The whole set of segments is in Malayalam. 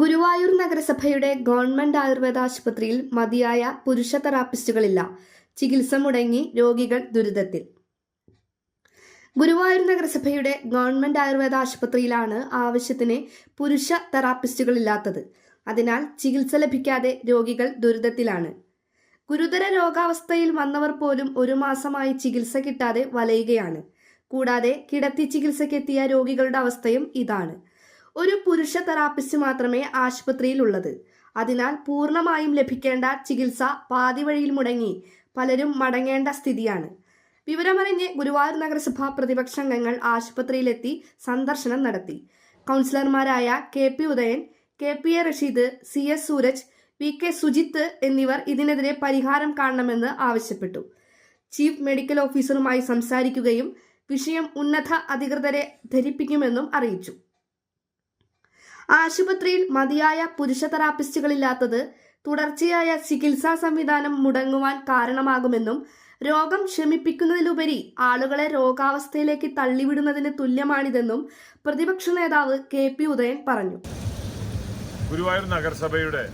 ഗുരുവായൂർ നഗരസഭയുടെ ഗവൺമെന്റ് ആയുർവേദ ആശുപത്രിയിൽ മതിയായ പുരുഷ തെറാപ്പിസ്റ്റുകളില്ല. ചികിത്സ മുടങ്ങി രോഗികൾ ദുരിതത്തിൽ. ഗുരുവായൂർ നഗരസഭയുടെ ഗവൺമെന്റ് ആയുർവേദ ആശുപത്രിയിലാണ് ആവശ്യത്തിന് പുരുഷ തെറാപ്പിസ്റ്റുകളില്ലാത്തത്. അതിനാൽ ചികിത്സ ലഭിക്കാതെ രോഗികൾ ദുരിതത്തിലാണ്. ഗുരുതര രോഗാവസ്ഥയിൽ വന്നവർ പോലും ഒരു മാസമായി ചികിത്സ കിട്ടാതെ വലയുകയാണ്. കൂടാതെ കിടത്തി ചികിത്സയ്ക്കെത്തിയ രോഗികളുടെ അവസ്ഥയും ഇതാണ്. ഒരു പുരുഷ തെറാപ്പിസ്റ്റ് മാത്രമേ ആശുപത്രിയിലുള്ളത്. അതിനാൽ പൂർണമായും ലഭിക്കേണ്ട ചികിത്സ പാതിവഴിയിൽ മുടങ്ങി പലരും മടങ്ങേണ്ട സ്ഥിതിയാണ്. വിവരമറിഞ്ഞ് ഗുരുവായൂർ നഗരസഭ പ്രതിപക്ഷാംഗങ്ങൾ ആശുപത്രിയിലെത്തി സന്ദർശനം നടത്തി. കൗൺസിലർമാരായ K P Udayan K P A Rasheed C S Sooraj V K Sujith എന്നിവർ ഇതിനെതിരെ പരിഹാരം കാണണമെന്ന് ആവശ്യപ്പെട്ടു. ചീഫ് മെഡിക്കൽ ഓഫീസറുമായി സംസാരിക്കുകയും വിഷയം ഉന്നത അധികൃതരെ ധരിപ്പിക്കുമെന്നും അറിയിച്ചു. ആശുപത്രിയിൽ മതിയായ പുരുഷ തെറാപ്പിസ്റ്റുകളില്ലാത്തത് തുടർച്ചയായ ചികിത്സാ സംവിധാനം മുടങ്ങുവാൻ കാരണമാകുമെന്നും രോഗം ശമിപ്പിക്കുന്നതിലുപരി ആളുകളെ രോഗാവസ്ഥയിലേക്ക് തള്ളിവിടുന്നതിന് തുല്യമാണിതെന്നും പ്രതിപക്ഷ നേതാവ് കെ പി ഉദയൻ പറഞ്ഞു. ഗുരുവായൂർ നഗരസഭയുടെ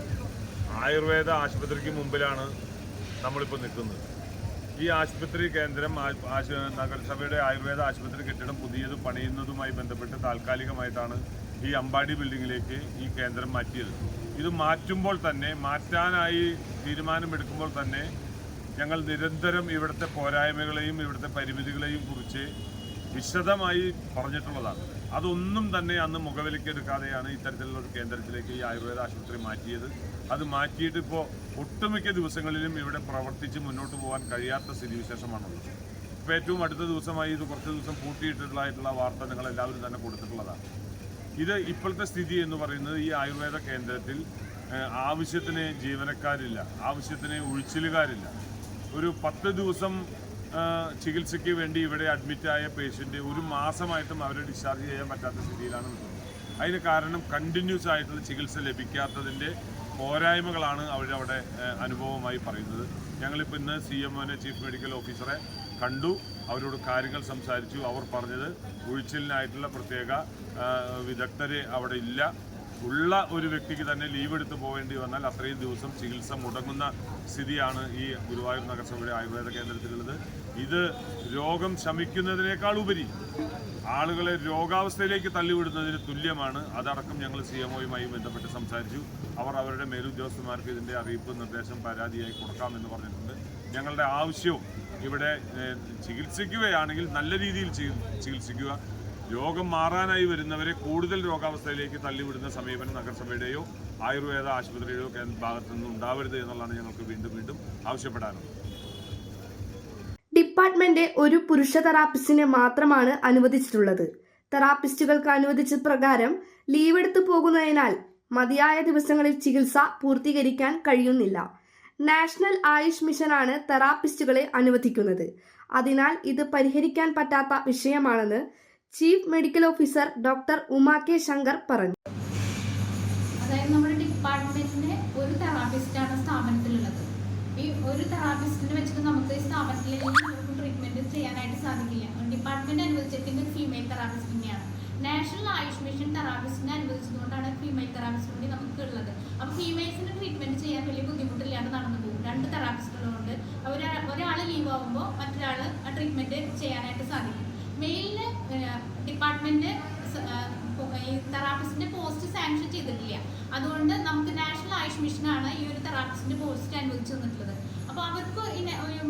ആയുർവേദ ആശുപത്രിക്ക് മുമ്പിലാണ് നമ്മളിപ്പോൾ നിൽക്കുന്നത്. ഈ ആശുപത്രി കേന്ദ്രം നഗരസഭയുടെ ആയുർവേദ ആശുപത്രി കെട്ടിടം പുതിയത് പണിയുന്നതുമായി ബന്ധപ്പെട്ട് താൽക്കാലികമായിട്ടാണ് ഈ അമ്പാടി ബിൽഡിങ്ങിലേക്ക് ഈ കേന്ദ്രം മാറ്റിയത്. ഇത് മാറ്റുമ്പോൾ തന്നെ മാറ്റാനായി തീരുമാനമെടുക്കുമ്പോൾ തന്നെ ഞങ്ങൾ നിരന്തരം ഇവിടുത്തെ പോരായ്മകളെയും ഇവിടുത്തെ പരിമിതികളെയും കുറിച്ച് വിശദമായി പറഞ്ഞിട്ടുള്ളതാണ്. അതൊന്നും തന്നെ അന്ന് മുഖവിലക്കെടുക്കാതെയാണ് ഇത്തരത്തിലുള്ള ഒരു കേന്ദ്രത്തിലേക്ക് ഈ ആയുർവേദ ആശുപത്രി മാറ്റിയത്. അത് മാറ്റിയിട്ട് ഇപ്പോൾ ഒട്ടുമിക്ക ദിവസങ്ങളിലും ഇവിടെ പ്രവർത്തിച്ച് മുന്നോട്ട് പോകാൻ കഴിയാത്ത സ്ഥിതിവിശേഷമാണുള്ളത്. ഇപ്പോൾ ഏറ്റവും അടുത്ത ദിവസമായി ഇത് കുറച്ച് ദിവസം പൂട്ടിയിട്ടുള്ളതായിട്ടുള്ള വാർത്ത നിങ്ങൾ എല്ലാവരും തന്നെ കൊടുത്തിട്ടുള്ളതാണ്. ഇത് ഇപ്പോഴത്തെ സ്ഥിതി എന്ന് പറയുന്നത് ഈ ആയുർവേദ കേന്ദ്രത്തിൽ ആവശ്യത്തിന് ജീവനക്കാരില്ല ആവശ്യത്തിന് ഉഴിച്ചിലുകാരില്ല. ഒരു പത്ത് ദിവസം ചികിത്സയ്ക്ക് വേണ്ടി ഇവിടെ അഡ്മിറ്റായ പേഷ്യന്റ് ഒരു മാസമായിട്ടും അവരെ ഡിസ്ചാർജ് ചെയ്യാൻ പറ്റാത്ത സ്ഥിതിയിലാണ് നിൽക്കുന്നത്. അതിന് കാരണം കണ്ടിന്യൂസ് ആയിട്ടുള്ള ചികിത്സ ലഭിക്കാത്തതിന്റെ പോരായ്മകളാണ് അവരവിടെ അനുഭവമായി പറയുന്നത്. ഞങ്ങളിപ്പോൾ ഇന്ന് സി എം ഒനെ ചീഫ് മെഡിക്കൽ ഓഫീസറെ കണ്ടു അവരോട് കാര്യങ്ങൾ സംസാരിച്ചു. അവർ പറഞ്ഞത് ഒഴിച്ചിലിനായിട്ടുള്ള പ്രത്യേക വിദഗ്ധരെ അവിടെ ഇല്ല. ഉള്ള ഒരു വ്യക്തിക്ക് തന്നെ ലീവ് എടുത്ത് പോകേണ്ടി വന്നാൽ അത്രയും ദിവസം ചികിത്സ മുടങ്ങുന്ന സ്ഥിതിയാണ് ഈ ഗുരുവായൂർ നഗരസഭയുടെ ആയുർവേദ കേന്ദ്രത്തിലുള്ളത്. ഇത് രോഗം ശമിക്കുന്നതിനേക്കാൾ ഉപരി ആളുകളെ രോഗാവസ്ഥയിലേക്ക് തള്ളിവിടുന്നതിന് തുല്യമാണ്. അതടക്കം ഞങ്ങൾ സി എം ഒയുമായി ബന്ധപ്പെട്ട് സംസാരിച്ചു. അവർ അവരുടെ മേലുദ്യോഗസ്ഥന്മാർക്ക് ഇതിന്റെ അറിയിപ്പ് നിർദ്ദേശം പരാതിയായി കൊടുക്കാമെന്ന് പറഞ്ഞിട്ടുണ്ട്. ഞങ്ങളുടെ ആവശ്യവും ഇവിടെ ചികിത്സിക്കുകയാണെങ്കിൽ നല്ല രീതിയിൽ ചികിത്സിക്കുക. രോഗം മാറാനായി വരുന്നവരെ കൂടുതൽ രോഗാവസ്ഥയിലേക്ക് തള്ളിവിടുന്ന സമീപനം നഗരസഭയുടെയോ ആയുർവേദ ആശുപത്രിയുടെയോ ഭാഗത്തു നിന്ന് ഉണ്ടാവരുത് എന്നുള്ളതാണ് ഞങ്ങൾക്ക് വീണ്ടും വീണ്ടും ആവശ്യപ്പെടാനുള്ളത് ഡിപ്പാർട്ട്മെന്റ് ഒരു പുരുഷ തെറാപ്പിസ്റ്റിനെ മാത്രമാണ് അനുവദിച്ചിട്ടുള്ളത്. തെറാപ്പിസ്റ്റുകൾക്ക് അനുവദിച്ച പ്രകാരം ലീവ് എടുത്തു പോകുന്നതിനാൽ മതിയായ ദിവസങ്ങളിൽ ചികിത്സ പൂർത്തീകരിക്കാൻ കഴിയുന്നില്ല. നാഷണൽ ആയുഷ് മിഷനാണ് തെറാപ്പിസ്റ്റുകളെ അനുവദിക്കുന്നത്. അതിനാൽ ഇത് പരിഹരിക്കാൻ പറ്റാത്ത വിഷയമാണെന്ന് chief medical officer doctor Uma K Shankar പറഞ്ഞു. അതായത് നമ്മുടെ ഡിപ്പാർട്ട്മെന്റിന്റെ ഒരു തെറാപ്പിസ്റ്റാണ് സ്ഥാപനത്തിലുള്ളത്. ഈ ഒരു തെറാപ്പിസ്റ്റിനെ വെച്ചിട്ട് നമുക്ക് ഈ സ്ഥാപനത്തിൽ ട്രീറ്റ്മെന്റ് ചെയ്യാനായിട്ട് സാധിക്കില്ല. ഡിപ്പാർട്ട്മെന്റ് അനുവദിച്ചിരിക്കുന്ന ഫീമെയിൽ ഫീമെയിൽ തെറാപ്പിസ്റ്റിനെയാണ് നാഷണൽ ആയുഷ് മിഷൻ തെറാപ്പിസ്റ്റിനെ അനുവദിച്ചതുകൊണ്ടാണ് ഫീമെയിൽ തെറാപ്പിസ്റ്റ് കൂടി നമുക്ക് ഉള്ളത് അപ്പോൾ ഫീമെയിൽസിന് ട്രീറ്റ്മെന്റ് ചെയ്യാൻ വലിയ ബുദ്ധിമുട്ടില്ലാണ്ട് രണ്ട് തെറാപ്പിസ്റ്റുകളുണ്ട്. അവർ ഒരാൾ ലീവ് ആകുമ്പോൾ മറ്റൊരാൾ ആ ട്രീറ്റ്മെന്റ് ചെയ്യാനായിട്ട് സാധിക്കും. മെയിലിന് ഡിപ്പാർട്ട്മെന്റ് ഈ തെറാപ്പിസ്റ്റിന്റെ പോസ്റ്റ് സാങ്ഷൻ ചെയ്തിട്ടില്ല. അതുകൊണ്ട് നമുക്ക് നാഷണൽ ആയുഷ് മിഷനാണ് ഈ ഒരു തെറാപ്പിസ്റ്റിന്റെ പോസ്റ്റ് അനുവദിച്ചു തന്നിട്ടുള്ളത്. അപ്പോൾ അവർക്ക് ഈ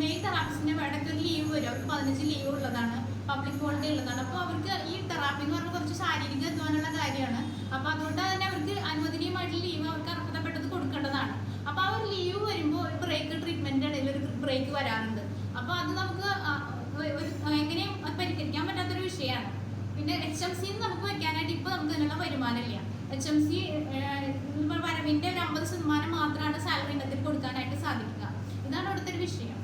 മെയിൻ തെറാപ്പിസ്റ്റിന്റെ ഇടയ്ക്ക് ഒരു ലീവ് വരും. അവർക്ക് പതിനഞ്ച് ലീവ് ഉള്ളതാണ്. പബ്ലിക് ഹോളിഡേ ഉള്ളതാണ്. അപ്പോൾ അവർക്ക് ഈ തെറാപ്പി എന്ന് പറഞ്ഞാൽ കുറച്ച് ശാരീരിക അധ്വാനമുള്ള കാര്യമാണ്. അപ്പോൾ അതുകൊണ്ട് തന്നെ അവർക്ക് അനുവദനീയമായിട്ടുള്ള ലീവ് അവർക്ക് ലീവ് വരുമ്പോൾ ഒരു ബ്രേക്ക് ട്രീറ്റ്മെന്റ് ഇടയിൽ ഒരു ബ്രേക്ക് വരാറുണ്ട്. അപ്പൊ അത് നമുക്ക് എങ്ങനെയും പരിഹരിക്കാൻ പറ്റാത്തൊരു വിഷയമാണ്. പിന്നെ എച്ച് എം സി നമുക്ക് വെക്കാനായിട്ട് ഇപ്പൊ നമുക്ക് ഇതിനുള്ള വരുമാനമില്ല എച്ച് എം സി വരവിന്റെ ഒരു അമ്പത് ശതമാനം മാത്രമാണ് സാലറി ഇനത്തിൽ കൊടുക്കാനായിട്ട് സാധിക്കുക. ഇതാണ് അവിടുത്തെ ഒരു വിഷയം.